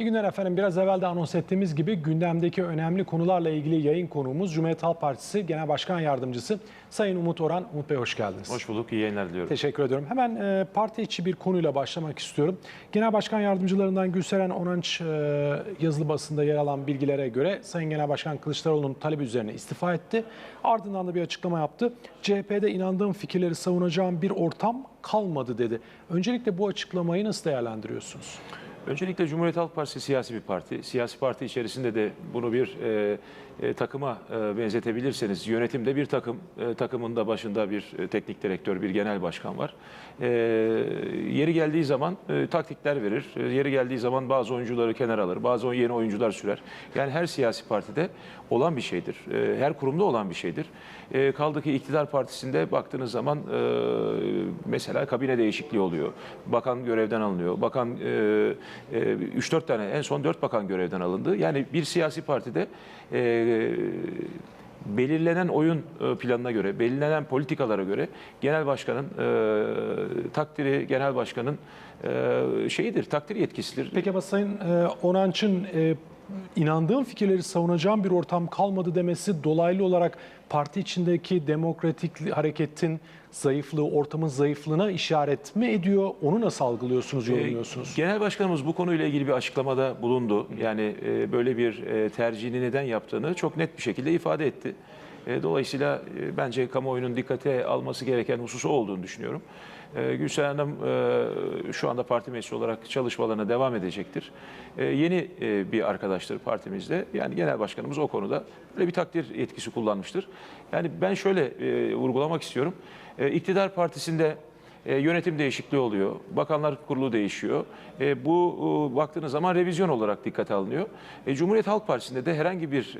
İyi günler efendim. Biraz evvel de anons ettiğimiz gibi gündemdeki önemli konularla ilgili yayın konuğumuz Cumhuriyet Halk Partisi Genel Başkan Yardımcısı Sayın Umut Orhan. Umut Bey hoş geldiniz. Hoş bulduk, iyi yayınlar diliyorum. Teşekkür ediyorum. Hemen e, parti içi bir konuyla başlamak istiyorum. Genel Başkan Yardımcılarından Gülseren Onanç e, yazılı basında yer alan bilgilere göre Sayın Genel Başkan Kılıçdaroğlu'nun talebi üzerine istifa etti. Ardından da bir açıklama yaptı. CHP'de inandığım fikirleri savunacağım bir ortam kalmadı dedi. Öncelikle bu açıklamayı nasıl değerlendiriyorsunuz? Öncelikle Cumhuriyet Halk Partisi siyasi bir parti. Siyasi parti içerisinde de bunu bir e, e, takıma e, benzetebilirseniz yönetimde bir takım, e, takımın da başında bir e, teknik direktör, bir genel başkan var. E, yeri geldiği zaman e, taktikler verir, e, yeri geldiği zaman bazı oyuncuları kenara alır, bazı yeni oyuncular sürer. Yani her siyasi partide olan bir şeydir, e, her kurumda olan bir şeydir. E, kaldı ki iktidar partisinde baktığınız zaman e, mesela kabine değişikliği oluyor, bakan görevden alınıyor, bakan e, 3-4 tane en son 4 bakan görevden alındı. Yani bir siyasi partide e, belirlenen oyun e, planına göre, belirlenen politikalara göre genel başkanın e, takdiri, genel başkanın e, şeyidir, takdir yetkisidir. Peki ama Sayın e, Onanç'ın e, inandığım fikirleri savunacağım bir ortam kalmadı demesi dolaylı olarak parti içindeki demokratik hareketin zayıflığı, ortamın zayıflığına işaret mi ediyor? Onu nasıl algılıyorsunuz, yorumluyorsunuz? Genel Başkanımız bu konuyla ilgili bir açıklamada bulundu. Yani e, böyle bir e, tercihini neden yaptığını çok net bir şekilde ifade etti. E, Dolayısıyla e, bence kamuoyunun dikkate alması gereken hususu olduğunu düşünüyorum. E, Gülseren Hanım e, şu anda parti meclisi olarak çalışmalarına devam edecektir. E, Yeni e, bir arkadaştır partimizde. Yani genel başkanımız o konuda böyle bir takdir yetkisi kullanmıştır. Yani ben şöyle e, vurgulamak istiyorum. E, İktidar partisinde e, yönetim değişikliği oluyor. Bakanlar kurulu değişiyor. E, bu e, baktığınız zaman revizyon olarak dikkate alınıyor. Cumhuriyet Halk Partisi'nde de herhangi bir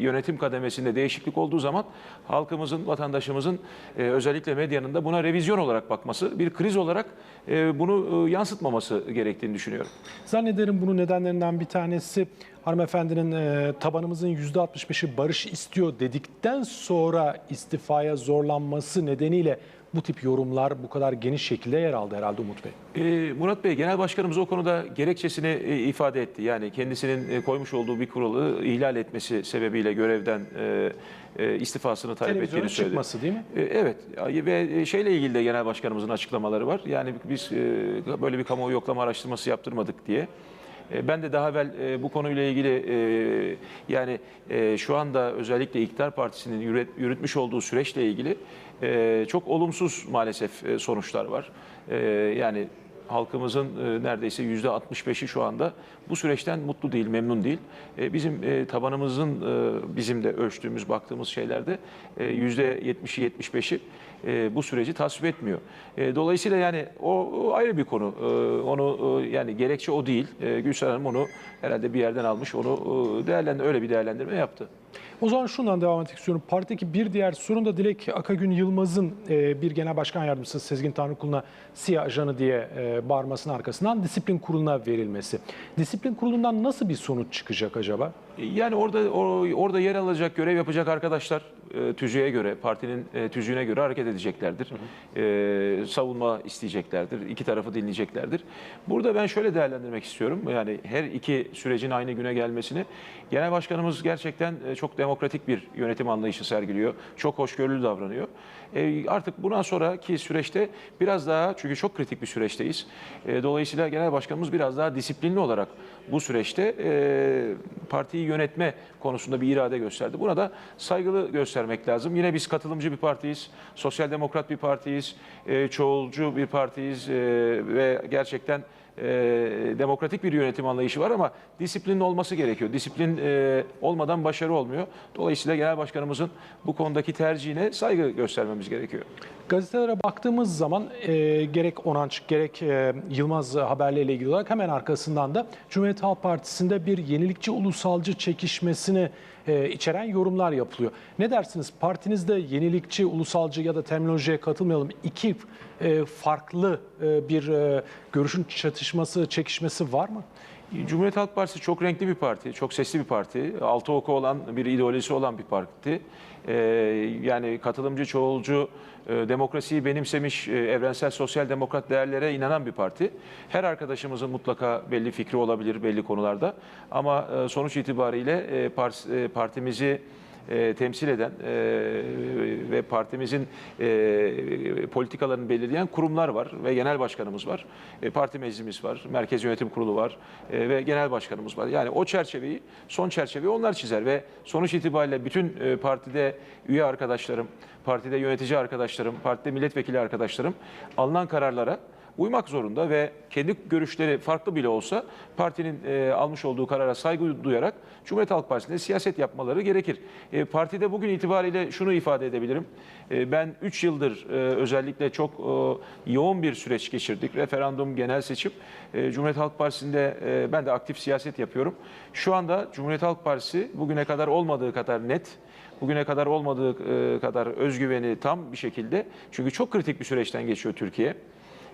yönetim kademesinde değişiklik olduğu zaman halkımızın, vatandaşımızın özellikle medyanın da buna revizyon olarak bakması, bir kriz olarak bunu yansıtmaması gerektiğini düşünüyorum. Zannederim bunun nedenlerinden bir tanesi hanımefendinin e, tabanımızın %65'i barış istiyor dedikten sonra istifaya zorlanması nedeniyle bu tip yorumlar bu kadar geniş şekilde yer aldı herhalde Umut Bey. Ee, Murat Bey, Genel Başkanımız o konuda gerekçesini e, ifade etti. Yani kendisinin e, koymuş olduğu bir kuralı ihlal etmesi sebebiyle görevden e, e, istifasını talep ettiğini söyledi. çıkması değil mi? E, Evet ve şeyle ilgili de Genel Başkanımızın açıklamaları var. Yani biz e, böyle bir kamuoyu yoklama araştırması yaptırmadık diye. E, Ben de daha evvel e, bu konuyla ilgili e, yani şu anda özellikle İktidar Partisi'nin yürüt- yürütmüş olduğu süreçle ilgili çok olumsuz maalesef sonuçlar var. Yani halkımızın neredeyse yüzde 65'i şu anda bu süreçten mutlu değil, memnun değil. E, Bizim e, tabanımızın e, bizim de ölçtüğümüz, baktığımız şeylerde e, yüzde 70'i 75'i e, bu süreci tasvip etmiyor. Dolayısıyla yani o, ayrı bir konu. Onu yani gerekçe o değil. E, Hanım onu herhalde bir yerden almış, onu e, değerlendir öyle bir değerlendirme yaptı. O zaman şundan devam etmek istiyorum. Partideki bir diğer sorun da Dilek Akagün Yılmaz'ın bir genel başkan yardımcısı Sezgin Tanrıkulu'na siyah ajanı diye bağırmasının arkasından disiplin kuruluna verilmesi. Disiplin kurulundan nasıl bir sonuç çıkacak acaba? Yani orada o- orada yer alacak, görev yapacak arkadaşlar e, tüzüğe göre, partinin e, tüzüğüne göre hareket edeceklerdir. E, savunma isteyeceklerdir, iki tarafı dinleyeceklerdir. Burada ben şöyle değerlendirmek istiyorum. Yani her iki sürecin aynı güne gelmesini. Genel Başkanımız gerçekten e, çok demokratik bir yönetim anlayışı sergiliyor. Çok hoşgörülü davranıyor. E, artık bundan sonraki süreçte biraz daha, çünkü çok kritik bir süreçteyiz. E, dolayısıyla Genel Başkanımız biraz daha disiplinli olarak bu süreçte e, partiyi yönetme konusunda bir irade gösterdi. Buna da saygılı göstermek lazım. Yine biz katılımcı bir partiyiz, sosyal demokrat bir partiyiz, e, çoğulcu bir partiyiz e, ve gerçekten e, demokratik bir yönetim anlayışı var ama disiplinin olması gerekiyor. Disiplin olmadan başarı olmuyor. Dolayısıyla Genel Başkanımızın bu konudaki tercihine saygı göstermemiz gerekiyor. Gazetelere baktığımız zaman e, gerek Onanç gerek e, Yılmaz haberleriyle ilgili olarak hemen arkasından da Cumhuriyet Halk Partisi'nde bir yenilikçi ulusalcı çekişmesini e, içeren yorumlar yapılıyor. Ne dersiniz? Partinizde yenilikçi, ulusalcı ya da terminolojiye katılmayalım. iki e, farklı e, bir e, görüşün çatışması, çekişmesi var mı? Cumhuriyet Halk Partisi çok renkli bir parti, çok sesli bir parti. Altı oku olan, bir ideolojisi olan bir parti. Ee, yani katılımcı, çoğulcu, e, demokrasiyi benimsemiş, e, evrensel sosyal demokrat değerlere inanan bir parti. Her arkadaşımızın mutlaka belli fikri olabilir belli konularda. Ama e, sonuç itibariyle e, e, partimizi e, temsil eden e, ve partimizin e, politikalarını belirleyen kurumlar var ve genel başkanımız var. E, parti meclisimiz var, merkez yönetim kurulu var e, ve genel başkanımız var. Yani o çerçeveyi, son çerçeveyi onlar çizer ve sonuç itibariyle bütün e, partide üye arkadaşlarım, partide yönetici arkadaşlarım, partide milletvekili arkadaşlarım alınan kararlara uymak zorunda ve kendi görüşleri farklı bile olsa partinin e, almış olduğu karara saygı duyarak Cumhuriyet Halk Partisi'nde siyaset yapmaları gerekir. E, partide bugün itibariyle şunu ifade edebilirim. E, ben 3 yıldır e, özellikle çok e, yoğun bir süreç geçirdik. Referandum, genel seçim. E, Cumhuriyet Halk Partisi'nde e, ben de aktif siyaset yapıyorum. Şu anda Cumhuriyet Halk Partisi bugüne kadar olmadığı kadar net, bugüne kadar olmadığı e, kadar özgüveni tam bir şekilde. Çünkü çok kritik bir süreçten geçiyor Türkiye.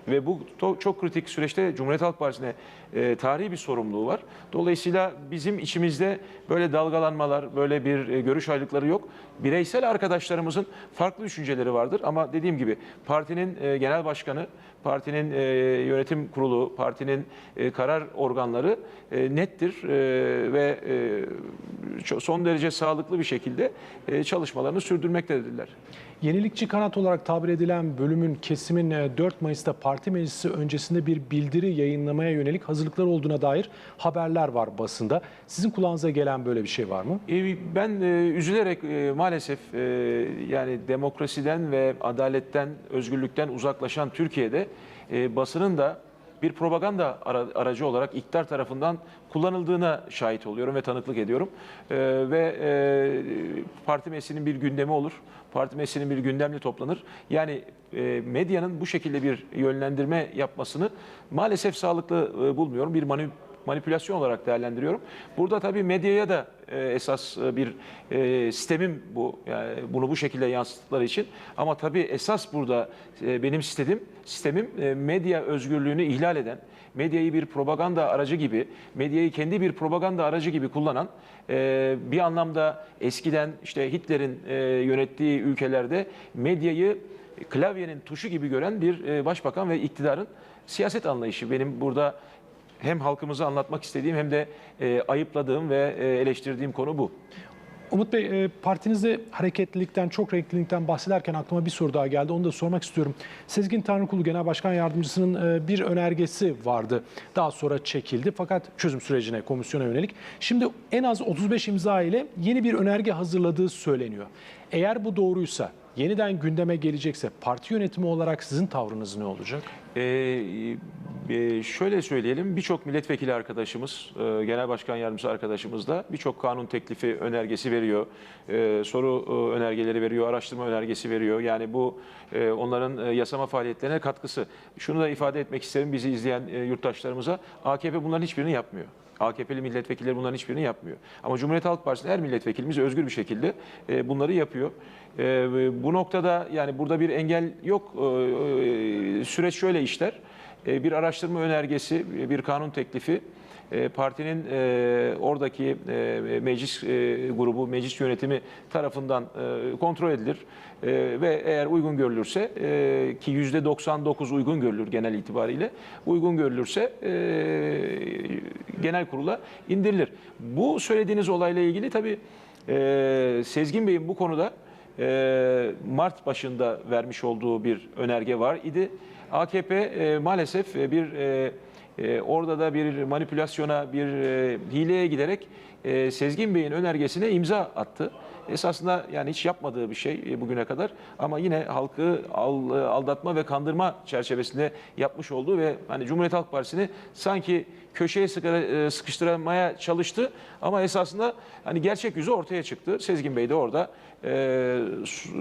Ve bu çok kritik süreçte Cumhuriyet Halk Partisi'ne e, tarihi bir sorumluluğu var. Dolayısıyla bizim içimizde böyle dalgalanmalar, böyle bir e, görüş ayrılıkları yok. Bireysel arkadaşlarımızın farklı düşünceleri vardır ama dediğim gibi partinin e, genel başkanı, partinin e, yönetim kurulu, partinin e, karar organları e, nettir e, ve e, son derece sağlıklı bir şekilde e, çalışmalarını sürdürmektedirler. Yenilikçi kanat olarak tabir edilen bölümün kesimin e, 4 Mayıs'ta parti meclisi öncesinde bir bildiri yayınlamaya yönelik hazırlıklar olduğuna dair haberler var basında. Sizin kulağınıza gelen böyle bir şey var mı? E, Ben e, üzülerek e, maalesef e, yani demokrasiden ve adaletten, özgürlükten uzaklaşan Türkiye'de e, basının da bir propaganda ara- aracı olarak iktidar tarafından kullanıldığına şahit oluyorum ve tanıklık ediyorum. E, ve e, parti meclisinin bir gündemi olur. Parti meclisinin bir gündemle toplanır. Yani e, medyanın bu şekilde bir yönlendirme yapmasını maalesef sağlıklı e, bulmuyorum. Bir mani- manipülasyon olarak değerlendiriyorum. Burada tabii medyaya da e, esas e, bir e, sistemim bu. Yani bunu bu şekilde yansıttıkları için. Ama tabii esas burada benim sistemim, sistemim medya özgürlüğünü ihlal eden, medyayı bir propaganda aracı gibi, medyayı kendi bir propaganda aracı gibi kullanan, bir anlamda eskiden işte Hitler'in yönettiği ülkelerde medyayı klavyenin tuşu gibi gören bir başbakan ve iktidarın siyaset anlayışı. Benim burada hem halkımıza anlatmak istediğim hem de e, ayıpladığım ve e, eleştirdiğim konu bu. Umut Bey, e, partinizde hareketlilikten, çok renklilikten bahsederken aklıma bir soru daha geldi. Onu da sormak istiyorum. Sezgin Tanrıkulu Genel Başkan Yardımcısının e, bir önergesi vardı. Daha sonra çekildi fakat çözüm sürecine, komisyona yönelik. Şimdi en az 35 imza ile yeni bir önerge hazırladığı söyleniyor. Eğer bu doğruysa, yeniden gündeme gelecekse parti yönetimi olarak sizin tavrınız ne olacak? Ee, e, şöyle söyleyelim, birçok milletvekili arkadaşımız, e, genel başkan yardımcısı arkadaşımız da birçok kanun teklifi önergesi veriyor, e, soru e, önergeleri veriyor, araştırma önergesi veriyor. Yani bu e, onların yasama faaliyetlerine katkısı. Şunu da ifade etmek isterim bizi izleyen e, yurttaşlarımıza, AKP bunların hiçbirini yapmıyor. AKP'li milletvekilleri bunların hiçbirini yapmıyor. Ama Cumhuriyet Halk Partisi'nin her milletvekilimiz özgür bir şekilde bunları yapıyor. Bu noktada yani burada bir engel yok. Süreç şöyle işler. E, bir araştırma önergesi, e, bir kanun teklifi e, partinin oradaki meclis grubu, meclis yönetimi tarafından kontrol edilir. Ve eğer uygun görülürse ki yüzde 99 uygun görülür genel itibariyle uygun görülürse genel kurula indirilir. Bu söylediğiniz olayla ilgili tabii Sezgin Bey'in bu konuda Mart başında vermiş olduğu bir önerge var idi. AKP e, maalesef e, bir e, e, orada da bir manipülasyona, bir e, hileye giderek e, Sezgin Bey'in önergesine imza attı. Esasında yani hiç yapmadığı bir şey e, bugüne kadar ama yine halkı al- aldatma ve kandırma çerçevesinde yapmış olduğu ve hani Cumhuriyet Halk Partisi'ni sanki köşeye e, sıkıştırmaya çalıştı ama esasında hani gerçek yüzü ortaya çıktı. Sezgin Bey de orada e,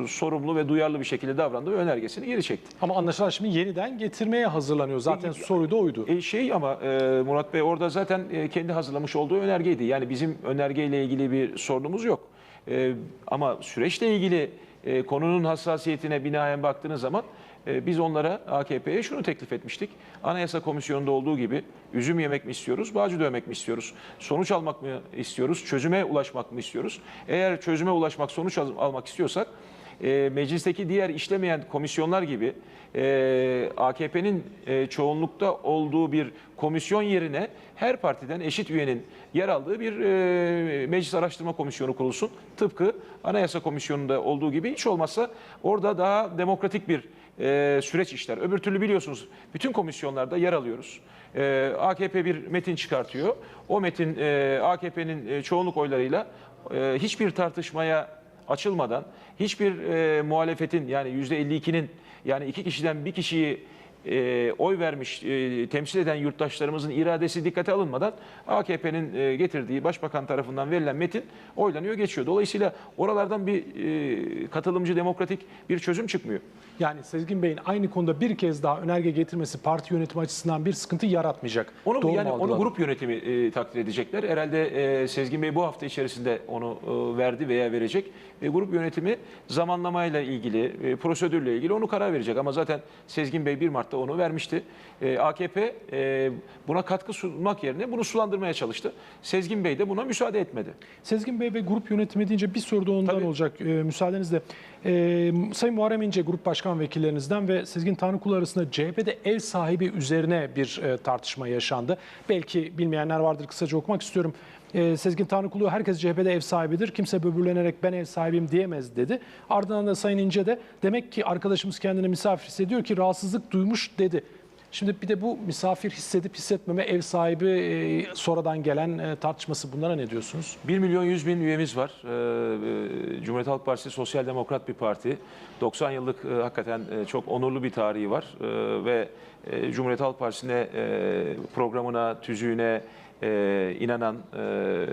sorumlu ve duyarlı bir şekilde davrandı ve önergesini geri çekti. Ama anlaşılan şimdi yeniden getirmeye hazırlanıyor. Zaten soru da oydu. E şey ama e, Murat Bey orada zaten e, kendi hazırlamış olduğu önergeydi. Yani bizim önergeyle ilgili bir sorunumuz yok. E, ama süreçle ilgili e, konunun hassasiyetine binaen baktığınız zaman e, biz onlara AKP'ye şunu teklif etmiştik. Anayasa Komisyonu'nda olduğu gibi üzüm yemek mi istiyoruz, bağcı dövmek mi istiyoruz? Sonuç almak mı istiyoruz, çözüme ulaşmak mı istiyoruz? Eğer çözüme ulaşmak, sonuç al- almak istiyorsak e, meclisteki diğer işlemeyen komisyonlar gibi e, AKP'nin e, çoğunlukta olduğu bir komisyon yerine her partiden eşit üyenin yer aldığı bir e, meclis araştırma komisyonu kurulsun. Tıpkı Anayasa Komisyonu'nda olduğu gibi hiç olmazsa orada daha demokratik bir süreç işler. Öbür türlü biliyorsunuz bütün komisyonlarda yer alıyoruz. AKP bir metin çıkartıyor. O metin AKP'nin çoğunluk oylarıyla hiçbir tartışmaya açılmadan hiçbir e, muhalefetin yani %52'nin yani iki kişiden bir kişiyi e, oy vermiş, e, temsil eden yurttaşlarımızın iradesi dikkate alınmadan AKP'nin e, getirdiği başbakan tarafından verilen metin oylanıyor, geçiyor. Dolayısıyla oralardan bir e, katılımcı, demokratik bir çözüm çıkmıyor. Yani Sezgin Bey'in aynı konuda bir kez daha önerge getirmesi parti yönetimi açısından bir sıkıntı yaratmayacak. Onu Doğru yani onu grup yönetimi e, takdir edecekler. Herhalde e, Sezgin Bey bu hafta içerisinde onu e, verdi veya verecek. E, grup yönetimi zamanlamayla ilgili, e, prosedürle ilgili onu karar verecek. Ama zaten Sezgin Bey 1 Mart'ta onu vermişti. E, AKP e, buna katkı sunmak yerine bunu sulandırmaya çalıştı. Sezgin Bey de buna müsaade etmedi. Sezgin Bey ve grup yönetimi deyince bir soru da ondan Tabii. olacak e, müsaadenizle. E, Sayın Muharrem İnce grup başkan vekillerinizden ve Sezgin Tanrıkulu arasında CHP'de ev sahibi üzerine bir e, tartışma yaşandı. Belki bilmeyenler vardır kısaca okumak istiyorum. E, Sezgin Tanrıkulu herkes CHP'de ev sahibidir. Kimse böbürlenerek ben ev sahibiyim diyemez dedi. Ardından da Sayın İnce de demek ki arkadaşımız kendini misafir hissediyor ki rahatsızlık duymuş dedi. Şimdi bir de bu misafir hissedip hissetmeme ev sahibi e, sonradan gelen e, tartışması bunlara ne diyorsunuz? 1 milyon 100 bin üyemiz var. Ee, e, Cumhuriyet Halk Partisi Sosyal Demokrat bir parti. 90 yıllık e, hakikaten e, çok onurlu bir tarihi var. Ee, ve e, Cumhuriyet Halk Partisi'ne e, programına, tüzüğüne e, inanan, e,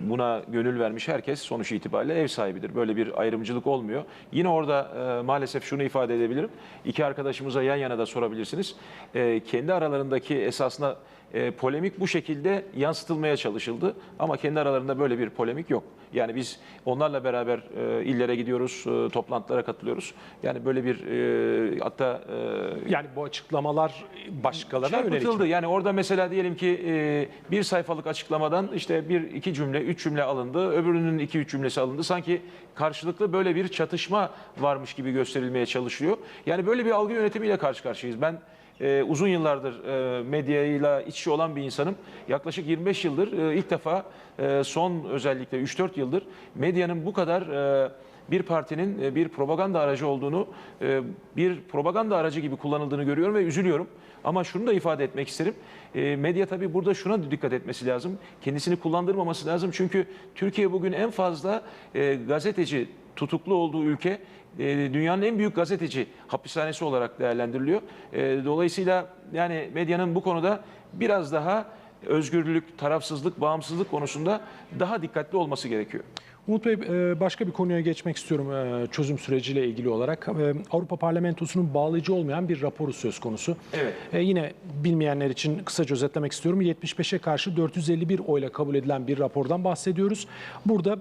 buna gönül vermiş herkes sonuç itibariyle ev sahibidir. Böyle bir ayrımcılık olmuyor. Yine orada e, maalesef şunu ifade edebilirim. İki arkadaşımıza yan yana da sorabilirsiniz. E, kendi aralarındaki esasında e, polemik bu şekilde yansıtılmaya çalışıldı. Ama kendi aralarında böyle bir polemik yok. Yani biz onlarla beraber e, illere gidiyoruz, e, toplantılara katılıyoruz. Yani böyle bir e, hatta e, Yani bu açıklamalar başkalarına yönelik. çarpıtıldı. Yani orada mesela diyelim ki e, bir sayfalık açıklamadan işte bir iki cümle, üç cümle alındı. Öbürünün iki üç cümlesi alındı. Sanki karşılıklı böyle bir çatışma varmış gibi gösterilmeye çalışıyor. Yani böyle bir algı yönetimiyle karşı karşıyayız. Ben e, uzun yıllardır e, medyayla iç içe olan bir insanım. Yaklaşık 25 yıldır e, ilk defa e, son özellikle 3-4 yıldır medyanın bu kadar e, bir partinin e, bir propaganda aracı olduğunu, e, bir propaganda aracı gibi kullanıldığını görüyorum ve üzülüyorum. Ama şunu da ifade etmek isterim. E, Medya tabii burada şuna dikkat etmesi lazım. Kendisini kullandırmaması lazım. Çünkü Türkiye bugün en fazla e, gazeteci tutuklu olduğu ülke dünyanın en büyük gazeteci hapishanesi olarak değerlendiriliyor. E, Dolayısıyla yani medyanın bu konuda biraz daha özgürlük, tarafsızlık, bağımsızlık konusunda daha dikkatli olması gerekiyor. Umut Bey e, başka bir konuya geçmek istiyorum e, çözüm süreciyle ilgili olarak. E, Avrupa Parlamentosu'nun bağlayıcı olmayan bir raporu söz konusu. Evet. Yine bilmeyenler için kısaca özetlemek istiyorum. 75'e karşı 451 oyla kabul edilen bir rapordan bahsediyoruz. Burada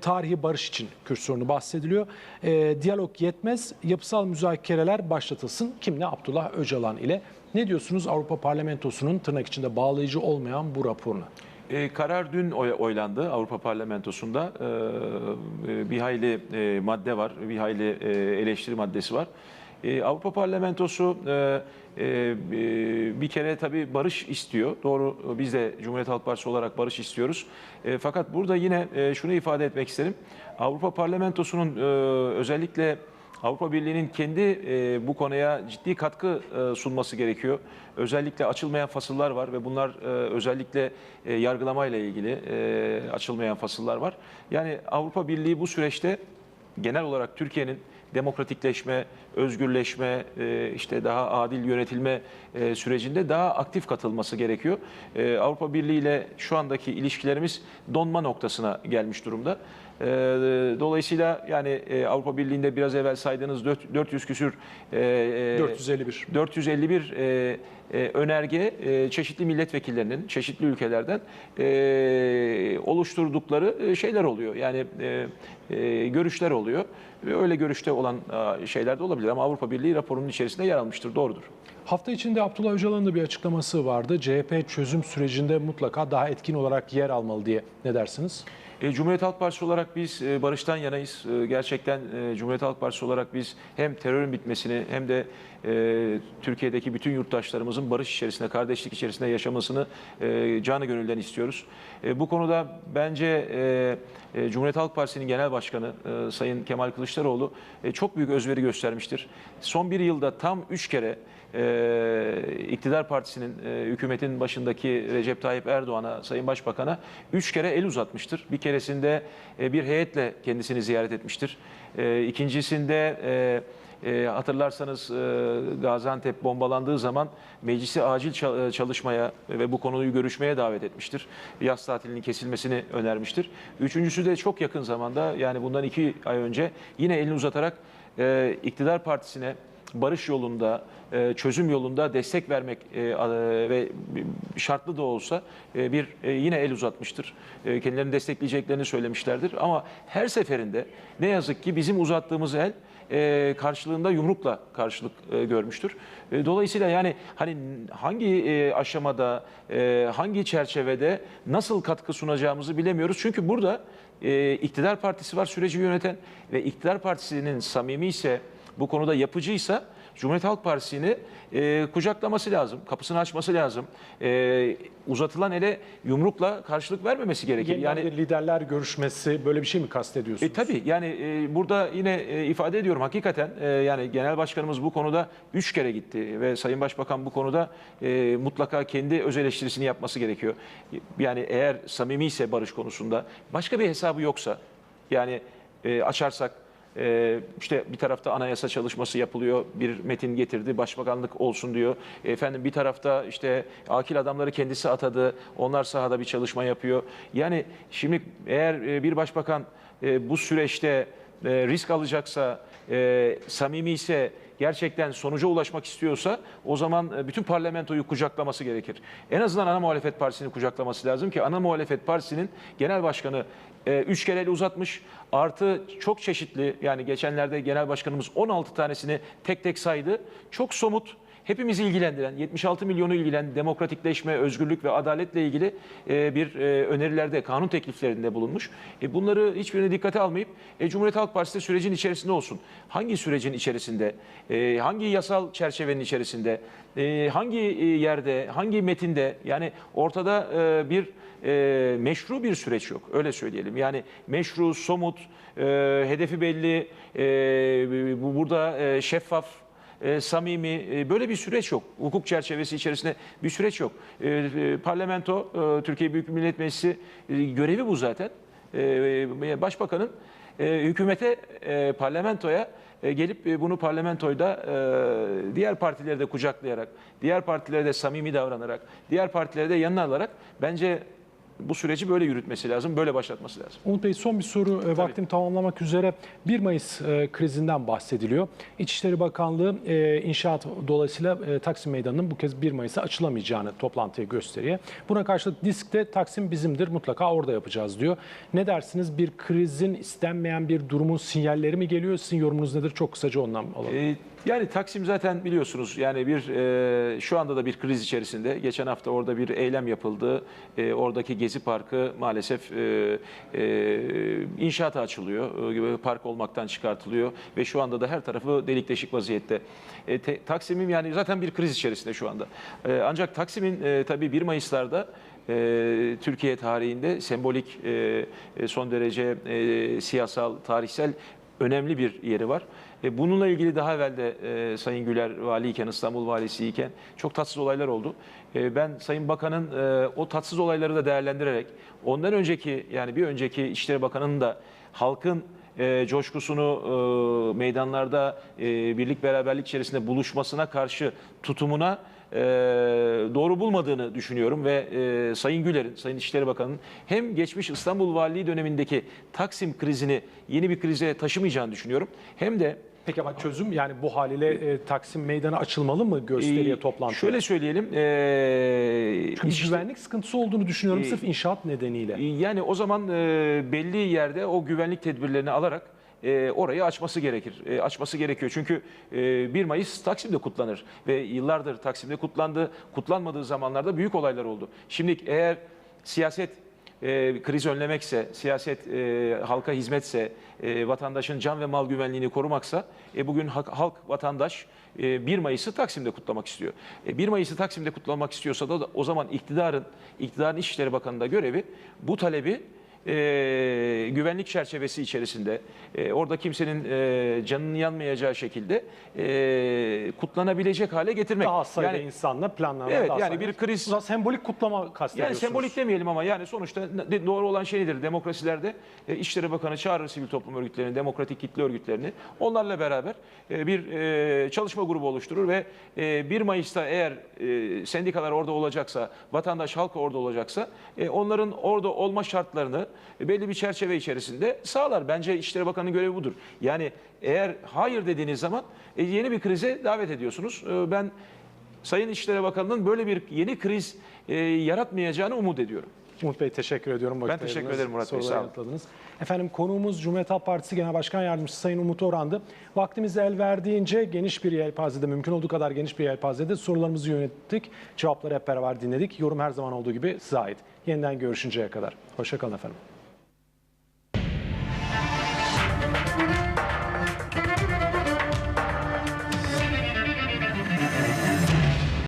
tarihi barış için Kürt sorunu bahsediliyor. Diyalog yetmez, yapısal müzakereler başlatılsın. Kimle? Abdullah Öcalan ile. Ne diyorsunuz Avrupa Parlamentosu'nun tırnak içinde bağlayıcı olmayan bu raporuna? E, karar dün oy- oylandı Avrupa Parlamentosu'nda. E, e, bir hayli e, madde var, bir hayli e, eleştiri maddesi var. E, Avrupa Parlamentosu e, e, e, bir kere tabii barış istiyor. Doğru biz de Cumhuriyet Halk Partisi olarak barış istiyoruz. E, fakat burada yine e, şunu ifade etmek isterim. Avrupa Parlamentosu'nun e, özellikle Avrupa Birliği'nin kendi e, bu konuya ciddi katkı e, sunması gerekiyor. Özellikle açılmayan fasıllar var ve bunlar e, özellikle e, yargılamayla ilgili e, açılmayan fasıllar var. Yani Avrupa Birliği bu süreçte genel olarak Türkiye'nin demokratikleşme, özgürleşme, e, işte daha adil yönetilme e, sürecinde daha aktif katılması gerekiyor. E, Avrupa Birliği ile şu andaki ilişkilerimiz donma noktasına gelmiş durumda. E, dolayısıyla yani e, Avrupa Birliği'nde biraz evvel saydığınız dört- 400 küsür e, e, 451. 451 e, e, önerge e, çeşitli milletvekillerinin çeşitli ülkelerden e, oluşturdukları e, şeyler oluyor. Yani e, e, görüşler oluyor. Ve öyle görüşte olan e, şeyler de olabilir ama Avrupa Birliği raporunun içerisinde yer almıştır. Doğrudur. Hafta içinde Abdullah Öcalan'ın da bir açıklaması vardı. CHP çözüm sürecinde mutlaka daha etkin olarak yer almalı diye. Ne dersiniz? E, Cumhuriyet Halk Partisi olarak biz e, barıştan yanayız. E, gerçekten e, Cumhuriyet Halk Partisi olarak biz hem terörün bitmesini hem de e, Türkiye'deki bütün yurttaşlarımızın barış içerisinde, kardeşlik içerisinde yaşamasını e, canı gönülden istiyoruz. E, bu konuda bence e, e, Cumhuriyet Halk Partisi'nin genel başkanı e, Sayın Kemal Kılıçdaroğlu e, çok büyük özveri göstermiştir. Son bir yılda tam üç kere e, iktidar partisinin, e, hükümetin başındaki Recep Tayyip Erdoğan'a, Sayın Başbakan'a üç kere el uzatmıştır. Bir keresinde e, bir heyetle kendisini ziyaret etmiştir. E, ikincisinde e, e, hatırlarsanız e, Gaziantep bombalandığı zaman meclisi acil e, çalışmaya ve bu konuyu görüşmeye davet etmiştir. Yaz tatilinin kesilmesini önermiştir. Üçüncüsü de çok yakın zamanda yani bundan iki ay önce yine elini uzatarak e, iktidar partisine barış yolunda, e, çözüm yolunda destek vermek e, ve şartlı da olsa e, bir yine el uzatmıştır. Kendilerini destekleyeceklerini söylemişlerdir. Ama her seferinde ne yazık ki bizim uzattığımız el karşılığında yumrukla karşılık görmüştür. Dolayısıyla yani hani hangi aşamada, hangi çerçevede nasıl katkı sunacağımızı bilemiyoruz. Çünkü burada iktidar partisi var süreci yöneten ve iktidar partisinin samimi ise bu konuda yapıcıysa Cumhuriyet Halk Partisi'ni e, kucaklaması lazım, kapısını açması lazım. E, uzatılan ele yumrukla karşılık vermemesi gerekir. Yeniden Yani liderler görüşmesi böyle bir şey mi kastediyorsunuz? e, tabii yani e, burada yine e, ifade ediyorum hakikaten e, yani genel başkanımız bu konuda üç kere gitti ve Sayın Başbakan bu konuda e, mutlaka kendi öz eleştirisini yapması gerekiyor. Yani eğer samimi ise barış konusunda başka bir hesabı yoksa yani e, açarsak e, işte bir tarafta anayasa çalışması yapılıyor, bir metin getirdi, başbakanlık olsun diyor. Efendim bir tarafta işte akil adamları kendisi atadı, onlar sahada bir çalışma yapıyor. Yani şimdi eğer e, bir başbakan e, bu süreçte e, risk alacaksa, samimi ise, gerçekten sonuca ulaşmak istiyorsa o zaman bütün parlamentoyu kucaklaması gerekir. En azından ana muhalefet partisini kucaklaması lazım ki ana muhalefet partisinin genel başkanı e, üç kere el uzatmış. Artı çok çeşitli yani geçenlerde genel başkanımız 16 tanesini tek tek saydı. Çok somut hepimizi ilgilendiren, 76 milyonu ilgilen demokratikleşme, özgürlük ve adaletle ilgili e, bir e, önerilerde, kanun tekliflerinde bulunmuş. E, Bunları hiçbirini dikkate almayıp e, Cumhuriyet Halk Partisi sürecin içerisinde olsun. Hangi sürecin içerisinde, hangi yasal çerçevenin içerisinde, hangi yerde, hangi metinde yani ortada bir meşru bir süreç yok. Öyle söyleyelim. Yani meşru, somut, hedefi belli, bu burada şeffaf, e, samimi e, böyle bir süreç yok. Hukuk çerçevesi içerisinde bir süreç yok. E, e, parlamento, e, Türkiye Büyük Millet Meclisi e, görevi bu zaten. E, başbakanın e, hükümete, e, parlamentoya e, gelip e, bunu parlamentoyda e, diğer partileri de kucaklayarak, diğer partilere de samimi davranarak, diğer partileri de yanına alarak bence bu süreci böyle yürütmesi lazım, böyle başlatması lazım. Umut Bey son bir soru e, vaktim tamamlamak üzere 1 Mayıs e, krizinden bahsediliyor. İçişleri Bakanlığı e, inşaat dolayısıyla e, Taksim Meydanı'nın bu kez 1 Mayıs'a açılamayacağını toplantıya gösteriyor. Buna karşılık diskte Taksim bizimdir mutlaka orada yapacağız diyor. Ne dersiniz bir krizin istenmeyen bir durumun sinyalleri mi geliyor? Sizin yorumunuz nedir? Çok kısaca ondan alalım. Ee, Yani Taksim zaten biliyorsunuz yani bir e, şu anda da bir kriz içerisinde. Geçen hafta orada bir eylem yapıldı. E, oradaki Gezi Parkı maalesef e, e, inşaata açılıyor. E, park olmaktan çıkartılıyor ve şu anda da her tarafı delik deşik vaziyette. E, te- Taksim'in yani zaten bir kriz içerisinde şu anda. E, ancak Taksim'in e, tabii 1 Mayıs'larda e, Türkiye tarihinde sembolik e, e, son derece e, siyasal, tarihsel önemli bir yeri var. E, bununla ilgili daha evvel de e, Sayın Güler valiyken, İstanbul valisiyken çok tatsız olaylar oldu. E, ben Sayın Bakan'ın e, o tatsız olayları da değerlendirerek ondan önceki yani bir önceki İçişleri Bakanı'nın da halkın e, coşkusunu e, meydanlarda e, birlik beraberlik içerisinde buluşmasına karşı tutumuna e, doğru bulmadığını düşünüyorum ve e, Sayın Güler'in, Sayın İçişleri Bakanı'nın hem geçmiş İstanbul Valiliği dönemindeki Taksim krizini yeni bir krize taşımayacağını düşünüyorum. Hem de Peki ama çözüm yani bu haliyle e, Taksim Meydanı açılmalı mı gösteriye e, toplantı? şöyle söyleyelim, e, Çünkü işte- güvenlik sıkıntısı olduğunu düşünüyorum Ee, sırf inşaat nedeniyle. Yani o zaman e, belli yerde o güvenlik tedbirlerini alarak e, orayı açması gerekir. E, açması gerekiyor. Çünkü e, 1 Mayıs Taksim'de kutlanır ve yıllardır Taksim'de kutlandı. Kutlanmadığı zamanlarda büyük olaylar oldu. Şimdi eğer siyaset e, kriz önlemekse, siyaset e, halka hizmetse, e, vatandaşın can ve mal güvenliğini korumaksa, e, bugün halk, halk vatandaş e, 1 Mayıs'ı Taksim'de kutlamak istiyor. E, 1 Mayıs'ı Taksim'de kutlamak istiyorsa da o zaman iktidarın, iktidarın İçişleri Bakanı'nda görevi bu talebi e, güvenlik çerçevesi içerisinde e, orada kimsenin e, canının yanmayacağı şekilde e, kutlanabilecek hale getirmek. Daha sayıda yani, insanla planlanan Evet, daha yani sayıda- bir kriz- Bu da sembolik kutlama yani kastediyorsunuz. sembolik demeyelim ama yani sonuçta doğru olan şey nedir? Demokrasilerde e, İçişleri Bakanı çağırır sivil toplum örgütlerini, demokratik kitle örgütlerini. Onlarla beraber e, bir e, çalışma grubu oluşturur ve e, 1 Mayıs'ta eğer e, sendikalar orada olacaksa, vatandaş halk orada olacaksa e, onların orada olma şartlarını belli bir çerçeve içerisinde sağlar. Bence İçişleri Bakanı'nın görevi budur. Yani eğer hayır dediğiniz zaman e, yeni bir krize davet ediyorsunuz. E, ben Sayın İçişleri Bakanı'nın böyle bir yeni kriz e, yaratmayacağını umut ediyorum. Umut Bey teşekkür ediyorum. vakit Ben teşekkür ederim Murat Bey, sağ olun. Efendim konuğumuz Cumhuriyet Halk Partisi Genel Başkan Yardımcısı Sayın Umut Orhan'dı. Vaktimiz el verdiğince geniş bir yelpazede, mümkün olduğu kadar geniş bir yelpazede sorularımızı yönettik. Cevapları hep beraber dinledik. Yorum her zaman olduğu gibi size ait. Yeniden görüşünceye kadar. Hoşçakalın efendim.